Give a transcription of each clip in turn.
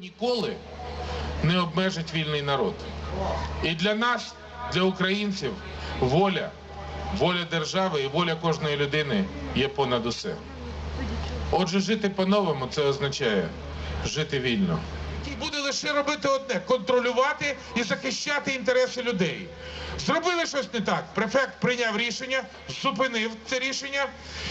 ніколи не обмежить вільний народ. І для нас, для українців, воля, воля держави і воля кожної людини є понад усе. Отже, жити по-новому це означає жити вільно. І буде лише робити одне контролювати і захищати інтереси людей. Зробили щось не так. Префект прийняв рішення, зупинив це рішення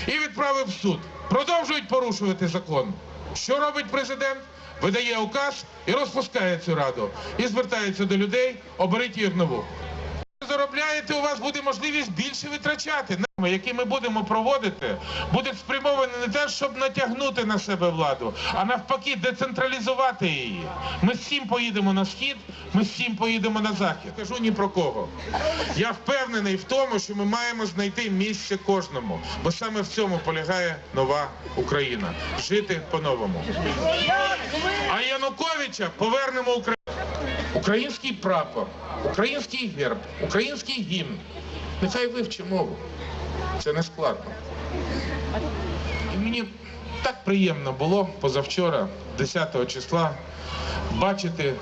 і відправив в суд. Продовжують порушувати закон. Що робить президент? Видає указ і розпускає цю раду. І звертається до людей, оберіть їх нову заробляєте, у вас буде можливість більше витрачати. Нами, які ми будемо проводити, будуть спрямовані не те, щоб натягнути на себе владу, а навпаки, децентралізувати її. Ми всім поїдемо на схід, ми всім поїдемо на захід. Кажу ні про кого. Я впевнений в тому, що ми маємо знайти місце кожному, бо саме в цьому полягає нова Україна. Жити по-новому. А Януковича повернемо Україну. Український прапор, український герб, український гімн. Нехай вивчи мову. Це не складно. І мені так приємно було позавчора, 10 числа, бачити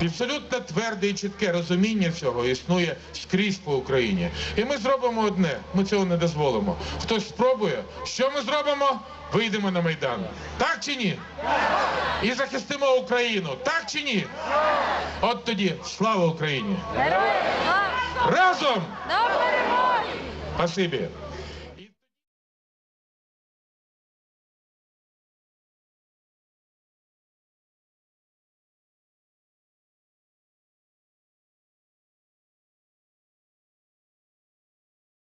абсолютно тверде і чітке розуміння цього існує скрізь по Україні. І ми зробимо одне, ми цього не дозволимо. Хтось спробує, що ми зробимо? Вийдемо на Майдан. Так чи ні? І захистимо Україну. Так чи ні? От тоді слава Україні! Героям! Разом! Спасибі!